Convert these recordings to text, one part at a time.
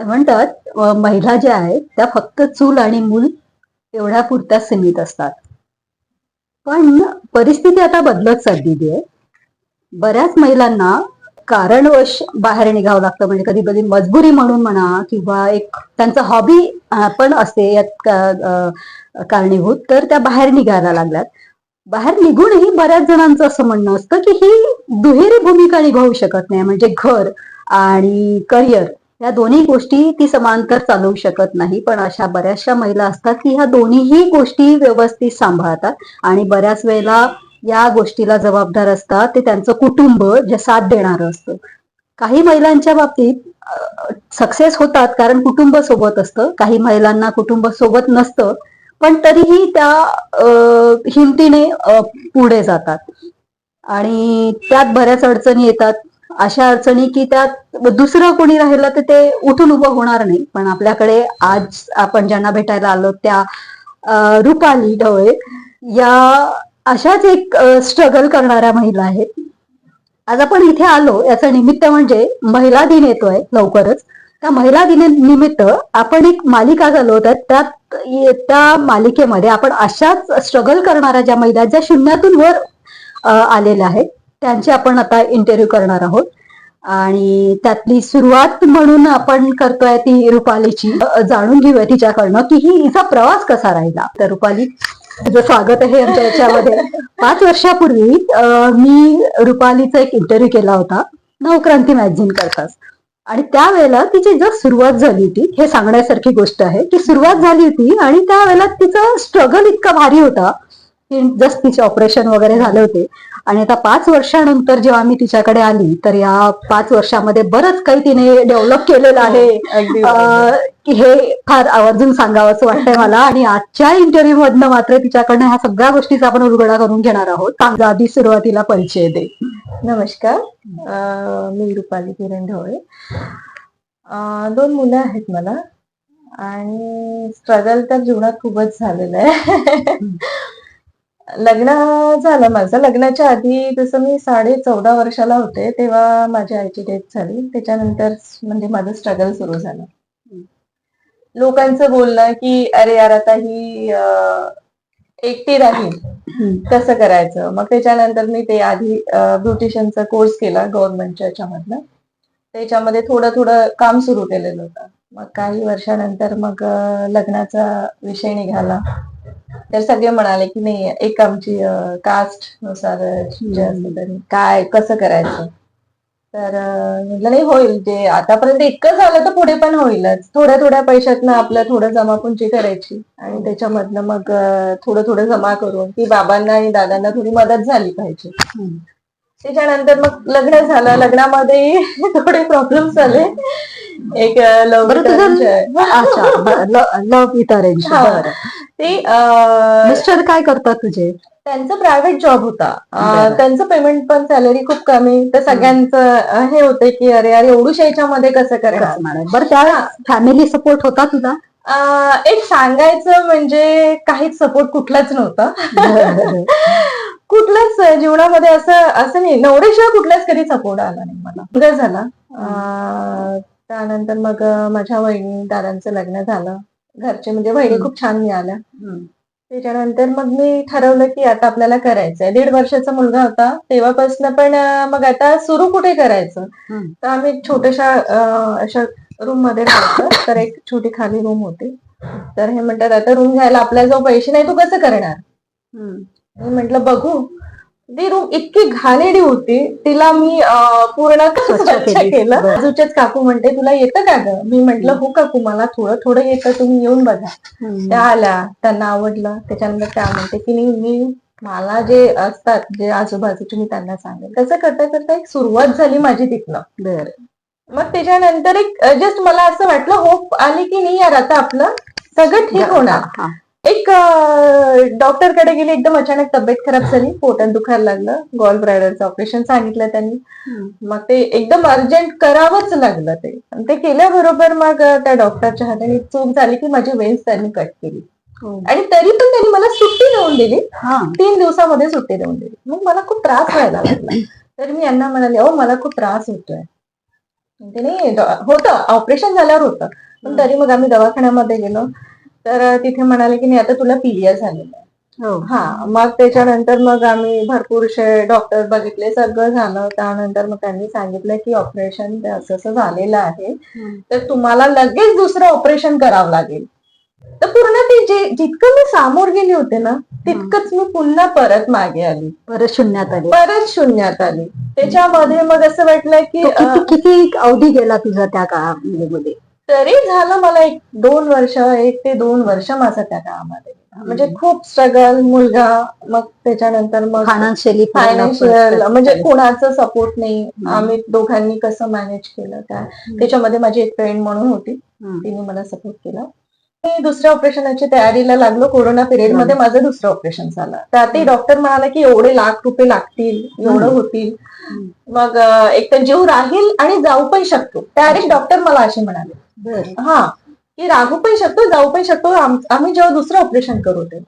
म्हणतात महिला ज्या आहेत त्या फक्त चूल आणि मूल एवढ्या पुरत्या सीमित असतात. पण परिस्थिती आता बदलत चाललेली आहे. बऱ्याच महिलांना कारणवश बाहेर निघावं लागतं. म्हणजे कधी कधी मजबुरी म्हणून म्हणा किंवा एक त्यांचा हॉबी पण असते यात कारणीभूत तर त्या बाहेर निघायला लागल्यात. बाहेर निघूनही बऱ्याच जणांचं असं म्हणणं असतं की ही दुहेरी भूमिका निभावू शकत नाही. म्हणजे घर आणि करिअर. या दोन्ही गोष्टी ती समांतर चालवू शकत नाही पण अशा बऱ्याचशा महिला असतात की ह्या दोन्हीही गोष्टी व्यवस्थित सांभाळतात आणि बऱ्याच वेळेला या गोष्टीला जबाबदार असतात ते त्यांचं कुटुंब जे साथ देणारं असतं. काही महिलांच्या बाबतीत सक्सेस होतात कारण कुटुंब सोबत असतं. काही महिलांना कुटुंब सोबत नसतं पण तरीही त्या हिमतीने पुढे जातात. आणि त्यात बऱ्याच अडचणी येतात. अशा अडचणी की त्यात दुसरं कोणी राहिलं तर ते उठून उभं होणार नाही. पण आपल्याकडे आज आपण ज्यांना भेटायला आलो त्या रुपाली ढवळे या अशाच एक स्ट्रगल करणाऱ्या महिला आहेत. आज आपण इथे आलो याचं निमित्त म्हणजे महिला दिन येतोय लवकरच. त्या महिला दिने निमित्त आपण एक मालिका चालवतात त्यात त्या मालिकेमध्ये आपण अशाच स्ट्रगल करणाऱ्या ज्या महिला ज्या शून्यातून वर आलेल्या आहेत. त्यांची आपण आता इंटरव्ह्यू करणार आहोत. आणि त्यातली सुरुवात म्हणून आपण करतोय ती रुपालीची. जाणून घेऊया तिच्याकडनं की ही हिचा प्रवास कसा राहिला. तर रुपाली तुझं स्वागत आहे आमच्या याच्यामध्ये. पाच वर्षापूर्वी मी रुपालीचा एक इंटरव्ह्यू केला होता. नवक्रांती मॅगझिन करताच आणि त्यावेळेला तिची जर सुरुवात झाली होती हे सांगण्यासारखी गोष्ट आहे की सुरुवात झाली होती आणि त्यावेळेला तिचा स्ट्रगल इतका भारी होता. की जस्ट तिचे ऑपरेशन वगैरे झाले होते. आणि आता पाच वर्षानंतर जेव्हा मी तिच्याकडे आली तर या पाच वर्षामध्ये बरंच काही तिने डेव्हलप केलेलं आहे. अं, की हे फार आवर्जून सांगावं असं वाटतंय मला. आणि आजच्या इंटरव्ह्यू मधनं मात्र तिच्याकडनं ह्या सगळ्या गोष्टीचा आपण उलगडा करून घेणार आहोत. आधी सुरुवातीला परिचय दे. नमस्कार. मी रुपाली किरण ढवळे दोन मुलं आहेत मला. आणि स्ट्रगल तर जीवनात खूपच झालेलं आहे. लग्न झालं माझं. लग्नाच्या आधी जसं मी साडे चौदा वर्षाला होते तेव्हा माझ्या आईची डेथ झाली. त्याच्यानंतर म्हणजे माझं स्ट्रगल सुरू झालं. लोकांचं बोलणं की अरे यार आता ही एकटी राहील. कसं करायचं? मग त्याच्यानंतर मी ते आधी ब्युटिशियनचा कोर्स केला गव्हर्नमेंटच्या याच्यामधनं त्याच्यामध्ये थोडं थोडं काम सुरू केलेलं होतं. मग काही वर्षानंतर मग लग्नाचा विषय निघाला. तर सगळे म्हणाले की नाही एक आमची कास्टनुसार काय कसं करायचं? तर म्हटलं नाही होईल जे आतापर्यंत इतकं झालं तर पुढे पण होईलच. थोड्या थोड्या पैशातनं आपलं थोडं जमापुंजी करायची. आणि त्याच्यामधनं मग थोडं थोडं जमा करून की बाबांना आणि दादांना थोडी मदत झाली पाहिजे. त्याच्यानंतर मग लग्न झालं. लग्नामध्ये थोडे प्रॉब्लेम्स झाले एक लव बरं तुझं अच्छा लव विथ अरेंज हा. ते मिस्टर काय करतात तुझे? त्यांचा प्रायव्हेट जॉब होता. त्यांचं पेमेंट पण सॅलरी खूप कमी. तर सगळ्यांचं हे होतं की अरे अरे एवढूशा याच्यामध्ये कसं करणार बरं त्या फॅमिली सपोर्ट होता तुझा? एक सांगायचं म्हणजे काहीच सपोर्ट कुठलाच नव्हता. कुठलाच जीवनामध्ये असं असं नाही. नवऱ्याशिवाय कुठलाच कधी सपोर्ट आला नाही मला. मुलगा झाला. त्यानंतर मग माझ्या वहिनी दादांचं लग्न झालं. घरचे म्हणजे वहिनी. खूप छान मिळाल्या. त्याच्यानंतर मग मी ठरवलं की आता आपल्याला करायचंय. दीड वर्षाचा मुलगा होता. तेव्हापासून पण मग आता सुरू कुठे करायचं. तर आम्ही छोट्याशा अशा रूममध्ये राहायचो. तर एक छोटी खाली रूम होती. तर हे म्हणतात आता रूम घ्यायला आपल्याला जो पैसे नाही तू कसं करणार? मी म्हंटल बघू. ती रूम इतकी घाणेरडी होती तिला मी पूर्ण स्वच्छ केली. बाजूच्याच काकू म्हणते तुला येतं का ग? मी म्हंटल हो काकू मला थोडं थोडं येतं तुम्ही येऊन बघा. त्या आल्या त्यांना आवडलं. त्याच्यानंतर त्या म्हणते की नाही मी मला जे असतात जे आजूबाजूचे मी त्यांना सांगेन. कसं करता करता एक सुरुवात झाली माझी तिथनं. बर. मग त्याच्यानंतर एक जस्ट मला असं वाटलं होप आली की नाही यार आता आपलं सगळं ठीक होणार. एक डॉक्टरकडे गेली एकदम अचानक तब्येत खराब झाली पोटात दुखायला लागलं गॉल ब्रायडरचं ऑपरेशन सांगितलं त्यांनी. मग ते एकदम अर्जंट करावंच लागलं ते. आणि ते केल्याबरोबर मग त्या डॉक्टरच्या हाताने चूक झाली की माझी वेन्स त्यांनी कट केली. आणि तरी पण त्यांनी मला सुट्टी देऊन दिली. हा. तीन दिवसामध्ये सुट्टी देऊन दिली. मग मला खूप त्रास व्हायला लागला. तर मी यांना म्हणाले अहो मला खूप त्रास होतोय. नाही होतं. ऑपरेशन झाल्यावर होतं. पण तरी मग आम्ही दवाखान्यामध्ये गेलो. तर तिथे म्हणाले की नाही आता तुला पीलिया झालेलं आहे. हो. हा मग त्याच्यानंतर मग आम्ही भरपूरशे डॉक्टर बघितले सगळं झालं. त्यानंतर मग त्यांनी सांगितलं की ऑपरेशन असं असं झालेलं आहे. तर तुम्हाला लगेच दुसरं ऑपरेशन करावं लागेल. तर पूर्ण ते जे जितकं मी सामोर गेले होते ना तितकंच मी पुन्हा परत मागे आली. परत शून्यात आले. परत शून्यात आली. त्याच्यामध्ये मग असं वाटलं की किती अवधी गेला तुझा त्या काळामध्ये? तरी झालं मला एक दोन वर्ष एक ते दोन वर्ष माझं त्या काळामध्ये म्हणजे खूप स्ट्रगल मुलगा मग त्याच्यानंतर मग फायनान्शियली फायनान्शियल म्हणजे कोणाचं सपोर्ट नाही. आम्ही दोघांनी कसं मॅनेज केलं काय त्याच्यामध्ये माझी एक फ्रेंड म्हणून होती. तिने मला सपोर्ट केला. मी दुसऱ्या ऑपरेशनची तयारीला लागलो. कोरोना पिरियडमध्ये माझं दुसरं ऑपरेशन झालं. त्यातही डॉक्टर म्हणाला की एवढे लाख रुपये लागतील एवढं होतील. मग एक तर जीव राहील आणि जाऊ पण शकतो. डायरेक्ट डॉक्टर मला असे म्हणाले. हा. की राहू पण शकतो जाऊ पण शकतो. आम- आम्ही जेव्हा दुसरं ऑपरेशन करू ते.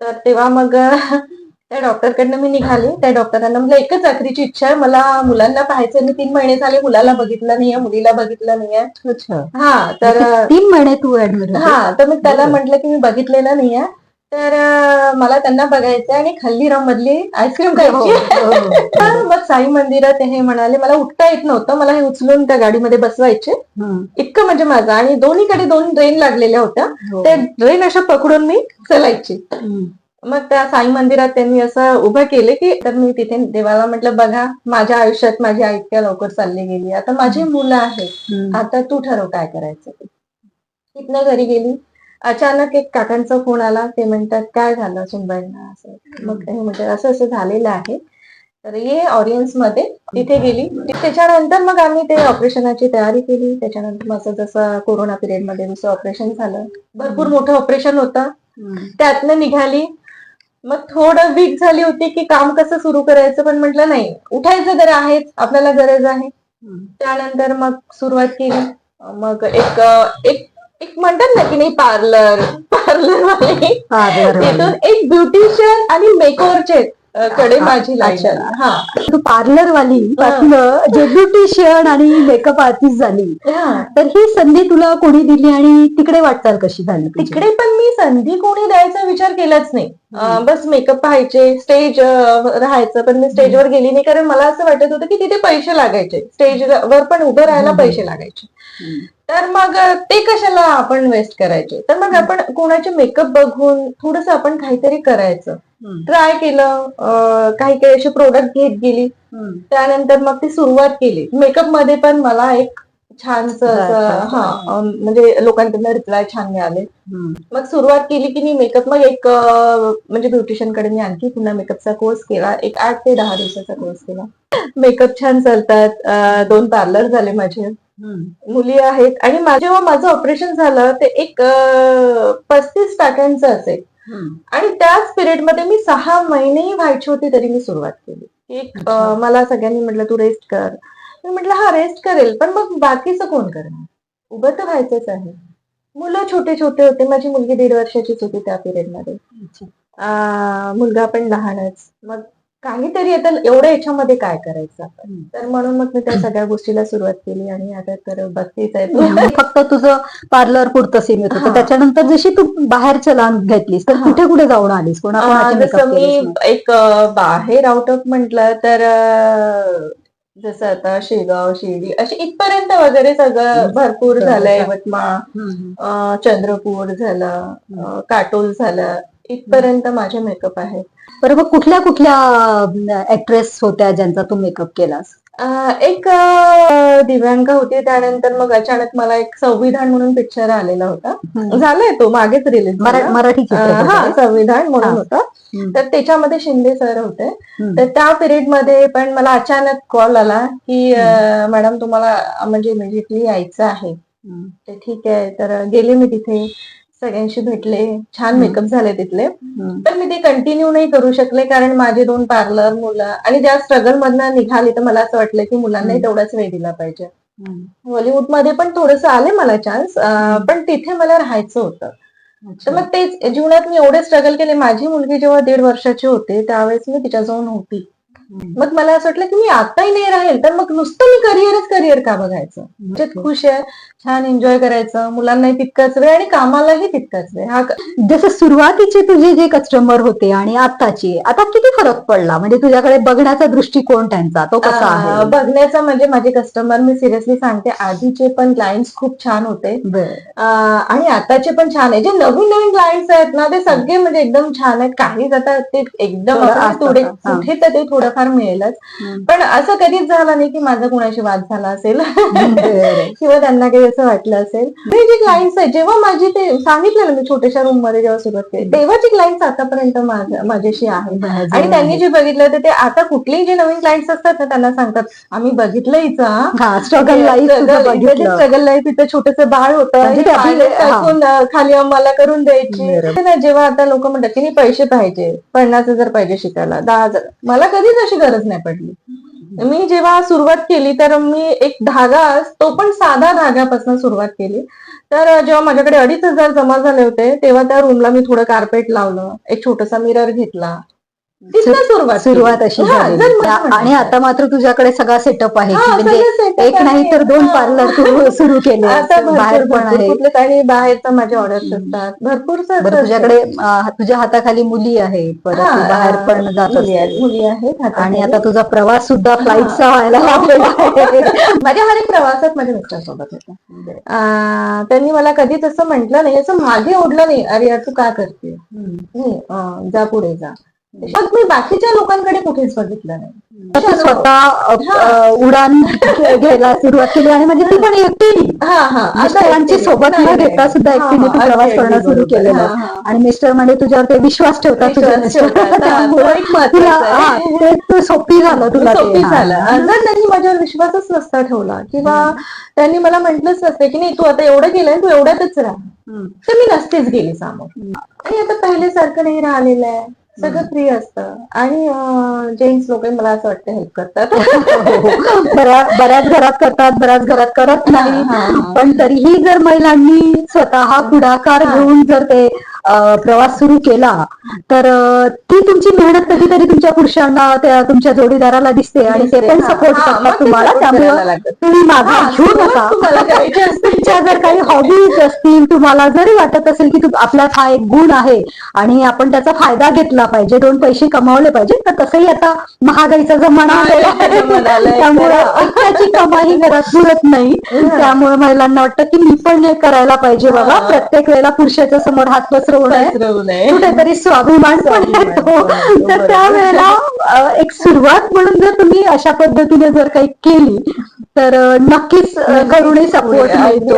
तर तेव्हा मग त्या डॉक्टरकडनं मी निघाले. त्या डॉक्टरांना म्हटलं एकच आखरीची इच्छा आहे. मला मुलांना पाहायचं मी तीन महिने झाले मुलाला बघितलं नाहीये मुलीला बघितलं नाहीये. अच्छा. हा तर तीन महिने तू ऍडमिट हा तर मी त्याला म्हटलं की मी बघितलेलं नाहीये. तर मला त्यांना बघायचं आणि खल्लीराम मधली आईस्क्रीम खायची. तर मग साई मंदिरात हे म्हणाले मला उठता येत नव्हतं. मला हे उचलून त्या गाडीमध्ये बसवायचे. इतकं म्हणजे माझं. आणि दोन्हीकडे दोन ट्रेन लागलेल्या होत्या. त्या ट्रेन अशा पकडून मी चलायची. मग त्या साई मंदिरात त्यांनी असं उभं केले की तर मी तिथे देवाला म्हटलं बघा माझ्या आयुष्यात माझी आई इतक्या लवकर चालली गेली. आता माझी मुलं आहेत. आता तू ठरव काय करायचं. ते तिथनं घरी गेली. अचानक एक काकांचा फोन आला ते म्हणतात काय झालं सुनबाईंना? असं. मग ते म्हणजे असं असं झालेलं आहे. तर ये ऑडियन्समध्ये तिथे गेली. त्याच्यानंतर मग आम्ही ते ऑपरेशनाची तयारी केली. त्याच्यानंतर माझं जसं कोरोना पिरियडमध्ये दुसरं ऑपरेशन झालं भरपूर मोठं ऑपरेशन होतं. त्यातनं निघाली. मग थोडं वीक झाली होती की काम कसं सुरू करायचं पण म्हटलं नाही उठायचं तर आहेच आपल्याला गरज आहे. त्यानंतर मग सुरुवात केली. मग एक एक एक म्हणतात ना की नाही पार्लर पार्लर वाले. तिथून एक ब्युटिशियन आणि मेकओव्हरचे कडे माझी हा. तू पार्लर वाली जे ब्युटिशियन आणि मेकअप आर्टिस्ट झाली. तर ही संधी तुला कोणी दिली आणि तिकडे वाटचाल कशी झाली? तिकडे पण मी संधी कोणी द्यायचा विचार केलाच नाही. बस मेकअप पाहायचे स्टेज राहायचं पण मी स्टेजवर गेली नाही कारण मला असं वाटत होतं की तिथे पैसे लागायचे. स्टेजवर पण उभं राहायला पैसे लागायचे. तर मग ते कशाला आपण वेस्ट करायचे? तर मग आपण कोणाचे मेकअप बघून थोडस आपण काहीतरी करायचं. ट्राय केलं काही काही असे प्रोडक्ट घेत गेली. त्यानंतर मग ती सुरुवात केली. मेकअपमध्ये पण मला एक हा अं, म्हणजे लोकांकडनं रिप्लाय छान मिळाले. मग सुरुवात केली की मी मेकअप मग एक म्हणजे ब्युटिशियनकडे मी आणखी पुन्हा मेकअपचा कोर्स केला. एक आठ ते दहा दिवसाचा कोर्स केला. मेकअप छान चालतात. दोन पार्लर झाले माझे. मुली आहेत. आणि माझं जेव्हा माझं ऑपरेशन झालं ते एक पस्तीस टाक्यांचं असेल. आणि त्याच पिरियडमध्ये मी सहा महिनेही व्हायची होती तरी मी सुरुवात केली. एक मला सगळ्यांनी म्हटलं तू रेस्ट कर. मी म्हटलं हा रेस्ट करेल पण मग बाकीचं कोण करणार उभं तर व्हायचंच आहे मुलं छोटे छोटे होते माझी मुलगी दीड वर्षाचीच होती त्या पिरियडमध्ये अच्छा. अं, मुलगा पण लहानच मग काहीतरी आता एवढ्या याच्यामध्ये काय करायचं आपण. तर म्हणून मग मी त्या सगळ्या गोष्टीला सुरुवात केली आणि आता तर बघतेच आहे फक्त तुझं पार्लर पुरतं सीमित. होतं त्याच्यानंतर जशी तू बाहेरच्या लांब घेतलीस तर. कुठे कुठे जाऊन आलीस कोणा मी? एक बाहेर आउट ऑफ म्हटलं तर जसं आता शेगाव शिर्डी असे इथपर्यंत वगैरे सगळं. भरपूर बरोबर. झालं यवतमाळ चंद्रपूर झालं काटोल झालं. इथपर्यंत माझे मेकअप आहेत. बरं मग कुठल्या कुठल्या ऍक्ट्रेस होत्या ज्यांचा तू मेकअप केलास? एक अं, दिव्यांका होती त्यानंतर मग अचानक मला एक संविधान म्हणून पिक्चर आलेला होता झालाय तो मागेच रिलीज मरा- मराठी हा? संविधान म्हणून. होता. तर त्याच्यामध्ये शिंदे सर होते. तर त्या पिरियडमध्ये पण मला अचानक कॉल आला की मॅडम तुम्हाला म्हणजे इमिजिएटली यायचं आहे. तर ठीक आहे तर गेले मी तिथे सगळ्यांशी भेटले छान. मेकअप झाले तिथले. पण मी ते कंटिन्यू नाही करू शकले कारण माझे दोन पार्लर मुलं आणि ज्या स्ट्रगल मधनं निघाली तर मला असं वाटलं की मुलांनाही. तेवढाच वेळ दिला पाहिजे हम्म. बॉलिवूडमध्ये पण थोडस आले मला चान्स पण तिथे मला राहायचं होतं तर. मग तेच जीवनात मी एवढे स्ट्रगल केले माझी मुलगी जेव्हा दीड वर्षाची होती त्यावेळेस मी तिच्याजवळ नव्हती मग मला असं वाटलं की मी आताही नाही राहील तर मग नुसतं मी करिअरच करिअर का बघायचं म्हणजे खुश आहे छान एन्जॉय करायचं मुलांनाही तितकाच वेळ आणि कामालाही तितकाच वेळ. हा जसं सुरुवातीचे तुझे जे कस्टमर होते आणि आताचे आता किती फरक पडला? म्हणजे तुझ्याकडे बघण्याचा दृष्टिकोन त्यांचा तो कसा आहे? बघण्याचा म्हणजे माझे कस्टमर मी सिरियसली सांगते आधीचे पण क्लायंट्स खूप छान होते. आणि आताचे पण छान आहे. जे नवीन नवीन क्लायंट्स आहेत ना ते सगळे म्हणजे एकदम छान आहेत. काही आता ते एकदम थोडं. कुठे तर ते थोडंफार मिळेलच. पण असं कधीच झालं नाही की माझा कुणाशी वाद झाला असेल. किंवा त्यांना काही असं वाटलं असेल. ते जे क्लायंट्स आहेत जेव्हा माझी ते सांगितलं ना मी छोट्याशा रूममध्ये जेव्हा सुरुवात केली तेव्हाची क्लायंट्स आतापर्यंत माझ्या- माझ्याशी आहेत आणि त्यांनी जे बघितलं ते आता कुठलेही जे नवीन क्लायंट्स असतात ना त्यांना सांगतात आम्ही बघितलं हिचं हा. हा स्ट्रगल लाईफ बघितलं. स्ट्रगल लाईफ इथं छोटस बाळ होतं म्हणजे खाली आम्हाला करून द्यायची. ना जेव्हा आता लोक म्हणतात की पैसे पाहिजे पन्नास हजार पाहिजे शिकायला दहा हजार. मला कधीच अशी गरज नाही पडली. मी जेव्हा सुरुवात केली तर मी एक धागा तो पण साधा धाग्यापासून सुरुवात केली. तर जेव्हा माझ्याकडे अडीच हजार जमा झाले होते तेव्हा त्या रूमला मी थोडं कार्पेट लावलं एक छोटासा मिरर घेतला. तिथनं सुरुवात. सुरुवात अशी झाली आणि. आता मात्र तुझ्याकडे सगळा सेटअप आहे की म्हणजे एक नाही. तर दोन. पार्लर तू सुरू केले बाहेर पण आहे. काही बाहेरचं माझे ऑर्डर्स असतात. भरपूर तुझ्याकडे तुझ्या हाताखाली मुली आहेत परत बाहेर पण जात मुली आहेत. आणि आता तुझा प्रवास सुद्धा फ्लाईटचा व्हायला माझ्या हर एक प्रवासात माझ्या मिस्टरांसोबत होता. त्यांनी मला कधीच असं म्हटलं नाही. असं मागे ओढलं नाही. अरे तू काय करते जा पुढे जा. मग मी बाकीच्या लोकांकडे कुठेच बघितलं नाही. स्वतः उडान घ्यायला सुरुवात केली आणि म्हणजे ती पण एकटी हा हा. मिस्टरांची एकटी- सोबत न घेता. सुद्धा एकटीने प्रवास करणं सुरू. केलेलं. आणि मिस्टर म्हणजे तुझ्यावर ते विश्वास ठेवतात तुझ्या तो सोपी झालं तुला. सोपी. झालं. जर त्यांनी माझ्यावर विश्वासच नसता ठेवला. किंवा त्यांनी मला म्हटलंच नसतं की नाही तू आता एवढं केलंय तू एवढ्यातच राहा. तर मी नसतेच गेली समोर. आणि आता पहिल्यासारखं नाही राहिलेलं आहे. सगळं फ्री असतं आणि जेंट्स लोक मला असं वाटतं हेल्प करतात. बऱ्या- बऱ्याच घरात करतात बऱ्याच घरात करत नाही. पण तरीही जर महिलांनी स्वतः पुढाकार. घेऊन जर ते प्रवास सुरू केला तर ती तुमची मेहनत कधीतरी तुमच्या पुरुषांना त्या तुमच्या जोडीदाराला दिसते आणि ते पण सपोर्ट करतात तुम्हाला त्यामुळे. तुम्ही मागे हा, घेऊ नका. तुमच्या जर काही हॉबीज असतील तुम्हाला जरी वाटत असेल की आपल्यात हा एक गुण आहे आणि आपण त्याचा फायदा घेतला पाहिजे दोन पैसे कमावले पाहिजे तर तसंही आता महागाईचा जमाना आलेला त्यामुळे एकट्याची कमाई घरात पुरत नाही. त्यामुळे महिलांना वाटतं की मी पण हे करायला पाहिजे बाबा. प्रत्येक वेळेला पुरुषाच्या समोर हात पसरवू कुठेतरी स्वाभिमान पण येतो तर. त्यावेळेला एक सुरुवात म्हणून जर तुम्ही अशा पद्धतीने जर काही केली तर नक्कीच करुणी सपोर्ट मिळतो.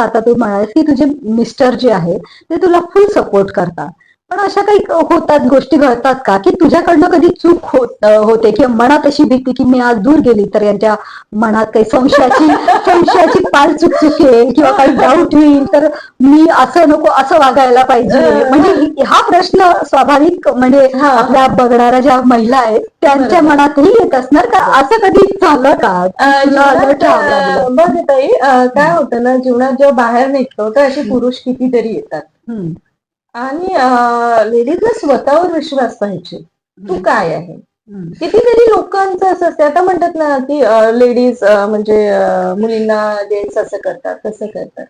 आता तू. म्हणाल की तुझे मिस्टर जे आहे ते तुला फुल सपोर्ट करतात. पण अशा काही होतात गोष्टी घडतात का? की तुझ्याकडनं कधी चूक होत होते किंवा मनात अशी भीती की मी आज दूर गेली तर यांच्या मनात काही संशयाची संशयाची पाल चुकचुकेल किंवा काही डाऊट होईल तर मी असं नको असं वागायला पाहिजे. म्हणजे हि- प्रश्न स्वाभाविक म्हणजे हा. आपल्या बघणाऱ्या ज्या महिला आहेत त्यांच्या. मनातही येत असणार का? असं कधी झालं का? बघ ताई काय होतं ना जीवनात जेव्हा बाहेर निघतो तर असे पुरुष कितीतरी येतात. आणि लेडीजला स्वतःवर विश्वास पाहिजे. तू काय आहे. कितीतरी लोकांचं असं असतं. आता म्हणतात ना की लेडीज म्हणजे मुलींना जेंट्स असं करतात तसं करतात.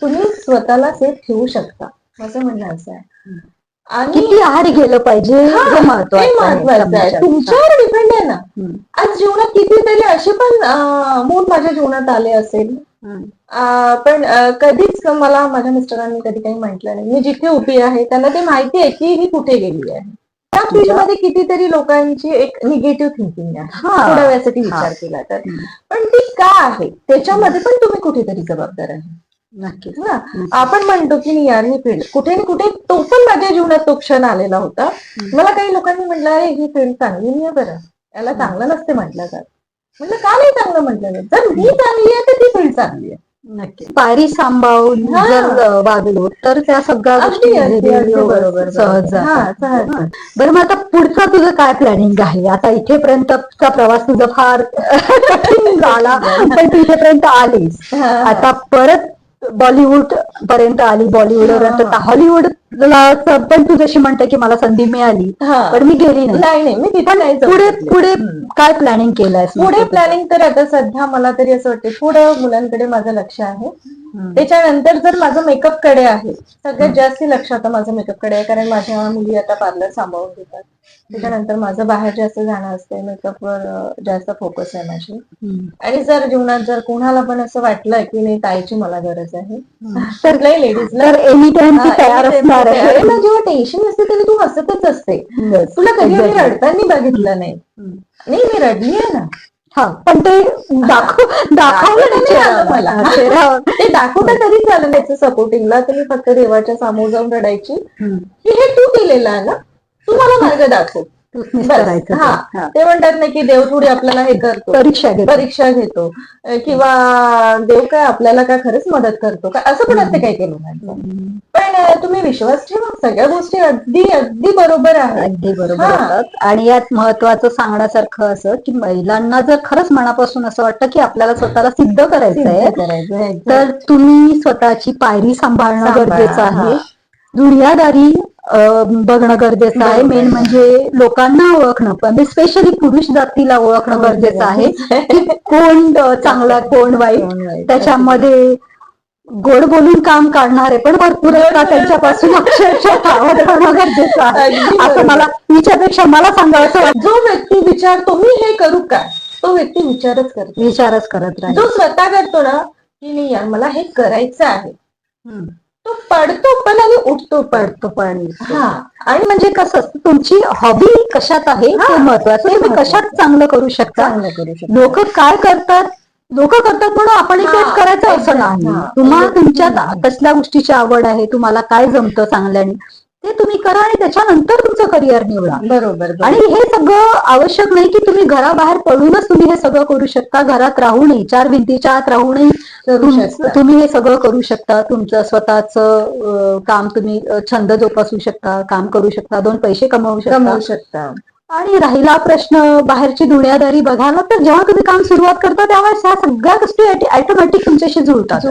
तुम्ही स्वतःला सेफ ठेवू शकता. असं म्हणणं असं आहे. आणि किती आहारी गेलं पाहिजे हा, महत्वाचं आहे. तुमच्यावर डिपेंड आहे ना. आज जीवनात कितीतरी असे पण मूल माझ्या जीवनात आले असेल. पण कधीच मला माझ्या मिस्टरांनी कधी काही म्हटलं नाही. मी जिथे उभी आहे त्यांना ते माहिती आहे की मी कुठे गेली आहे. त्या फील्डमध्ये कितीतरी लोकांची एक निगेटिव्ह थिंकिंग आहे. थोड्या वेळासाठी विचार. केला तर. पण ती का आहे? त्याच्यामध्ये पण तुम्ही कुठेतरी जबाबदार आहे. नक्कीच. ना आपण म्हणतो की यार ही फील्ड. कुठे ना कुठे तो पण माझ्या जीवनात तो क्षण आलेला होता. मला काही लोकांनी म्हटलं अरे ही फील्ड चांगली नाही बरं. याला चांगलं नसते म्हटलं जात. म्हटलं का नाही चांगलं म्हटलं जर मी चांगली आहे तर ती फील्ड चांगली आहे. नक्की. पायरी सांभाळून. जर वागलो तर त्या सगळ्या गोष्टी बरोबर, सहज. बरं मग आता पुढचं तुझं काय प्लॅनिंग आहे? आता इथेपर्यंतचा प्रवास तुझा फार कठीण झाला पण तू इथेपर्यंत आलीस. आता परत बॉलिवूड पर्यंत आली बॉलिवूडवर हा. आता हॉलिवूडला पण तू जशी म्हणते की मला संधी मिळाली. पण मी गेली नाही मी तिथे पुढे. पुढे. काय प्लॅनिंग केलंय पुढे प्लॅनिंग तर आता सध्या मला तरी असं वाटते पुढं मुलांकडे माझं लक्ष आहे त्याच्यानंतर जर माझं मेकअपकडे आहे सगळ्यात जास्त लक्ष आता माझं मेकअपकडे आहे कारण माझ्या मुली आता पार्लर सांभाळून घेतात. त्याच्यानंतर माझं बाहेर जास्त जाणं असते मेकअपवर जास्त फोकस आहे माझी. आणि जर जीवनात जर कोणाला पण असं वाटलं की नाही ताईची मला गरज आहे. तर लेडीजला असणार आहे. जेव्हा टेन्शन असते तेव्हा तू हसतच असते. तुला कधी. रडताना बघितलं नाही. नाही मी रडली आहे ना. हा पण ते दाखव दाखवलं नाही आलं. मला. ते दाखवता तरी झालं त्याचं सपोर्टिंगला तर मी फक्त देवाच्या समोर जाऊन रडायची हे तू केलेलं आहे ना तू मला मार्ग दाखव. करायचं ते. हा. ते म्हणतात ना की देव थोडी आपल्याला हे करतो. परीक्षा घेतो. परीक्षा घेतो. किंवा देव काय आपल्याला काय खरंच मदत करतो का? असं पण असते काही हम्म. पण तुम्ही विश्वास ठेवा. सगळ्या गोष्टी अगदी अगदी बरोबर आहेत. अगदी बरोबर आणि यात महत्वाचं सांगण्यासारखं असं की महिलांना जर खरंच मनापासून असं वाटतं की आपल्याला स्वतःला सिद्ध करायचं आहे आहे. तर तुम्ही स्वतःची पायरी सांभाळणं सांभाळा, गरजेचं आहे. दुनियादारी बघणं गरजेचं आहे. मेन म्हणजे लोकांना ओळखणं. म्हणजे स्पेशली पुरुष जातीला ओळखणं गरजेचं आहे. की कोण चांगला कोण वाईट. त्याच्यामध्ये गोड बोलून काम काढणारे पण भरपूर त्यांच्यापासून अक्षरशः गरजेचं आहे. असं. मला सांगावं वाटतं जो व्यक्ती विचारतो मी हे करू का? तो व्यक्ती विचारच करतो विचारच करत राहील जो स्वतः करतो ना की नाही यार मला हे करायचं आहे. तो पडतो पण आणि उठतो पडतो पण. हा. आणि म्हणजे कसं असतं, तुमची हॉबी कशात आहे? ते महत्वाचं तुम्ही. कशात चांगलं करू शकता? चांगलं करू शकतो. लोक काय करतात? लोक करतात म्हणून आपण तेच करायचं असं नाही. तुम्हाला म्हणजे- तुमच्यात कसल्या गोष्टीची आवड आहे? तुम्हाला काय जमतं चांगल्याने? ते तुम्ही करा आणि त्याच्यानंतर तुमचं करिअर निवडा. बरोबर आणि हे सगळं आवश्यक नाही की तुम्ही घराबाहेर पडूनच तुम्ही हे सगळं करू शकता. घरात राहूनही चार भिंतीच्या आत राहूनही. तुम्ही हे सगळं करू शकता. तुमचं स्वतःच काम तुम्ही छंद जोपासू शकता काम करू शकता दोन पैसे कमवू शकता. कमवू शकता. आणि राहिला प्रश्न बाहेरची दुनियादारी बघायला तर जेव्हा तुम्ही काम सुरुवात करता त्यावेळेस ह्या सगळ्या गोष्टी ऑटोमॅटिक तुमच्याशी जुळतात.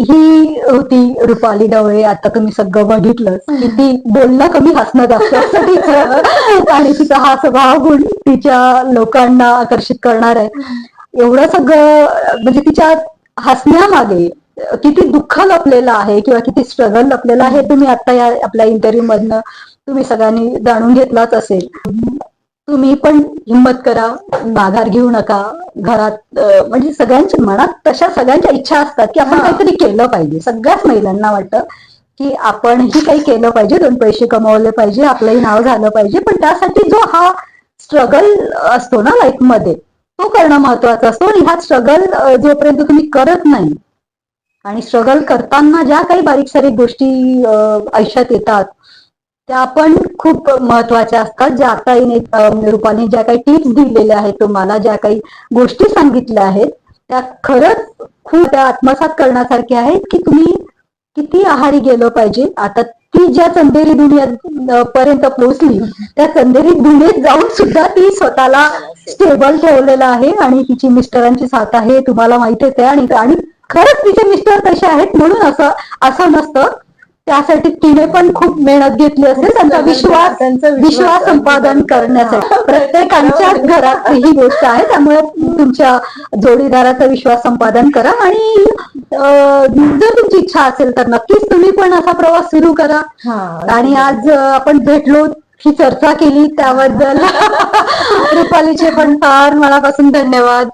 ही होती रुपाली डवळे आता तुम्ही सगळं बघितलं. की ती बोलणं कमी हसणं जास्त आणि तिचा हा स्वभाव गुण तिच्या लोकांना आकर्षित करणार आहे. एवढं सगळं म्हणजे तिच्या हसण्यामागे किती दुःख लपलेलं आहे किंवा किती स्ट्रगल लपलेलं आहे तुम्ही आता या आपल्या इंटरव्ह्यू मधनं तुम्ही सगळ्यांनी जाणून घेतलाच असेल. तुम्ही पण हिंमत करा माघार घेऊ नका घरात म्हणजे सगळ्यांच्या मनात तशा सगळ्यांच्या इच्छा असतात की आपण. काहीतरी केलं पाहिजे सगळ्याच महिलांना वाटतं की आपणही काही केलं पाहिजे दोन पैसे कमवले पाहिजे आपलंही नाव झालं पाहिजे पण त्यासाठी जो हा स्ट्रगल असतो ना लाईफमध्ये तो करणं महत्वाचं असतो आणि हा स्ट्रगल जोपर्यंत तुम्ही करत नाही आणि स्ट्रगल करताना ज्या काही बारीक सारीक गोष्टी आयुष्यात येतात त्या पण खूप महत्त्वाच्या असतात. ज्या आता हिने, ज्या काही टिप्स दिलेल्या आहेत तुम्हाला ज्या काही गोष्टी सांगितल्या आहेत त्या खरंच खूप त्या आत्मसात करण्यासारख्या आहेत की तुम्ही किती आहारी गेलो पाहिजे. आता ती ज्या चंदेरी दुनियात पर्यंत पोहोचली त्या चंदेरी दुनियेत जाऊन सुद्धा ती स्वतःला स्टेबल ठेवलेलं आहे आणि तिची मिस्टरांची साथ आहे तुम्हाला माहितीच आहे आणि आणि खरंच तिचे मिस्टर तसे आहेत म्हणून असं असं नसतं. त्यासाठी तिने पण खूप मेहनत घेतली असेल. त्यांचा विश्वास त्यांचा विश्वास संपादन करण्यासाठी. प्रत्येकांच्याच घरात ही गोष्ट आहे. त्यामुळे तुमच्या जोडीदाराचा विश्वास संपादन करा आणि जर तुमची इच्छा असेल तर नक्कीच तुम्ही पण असा प्रवास सुरू करा. आणि आज आपण भेटलो ही चर्चा केली त्याबद्दल रुपालीचे पण फार मनापासून धन्यवाद.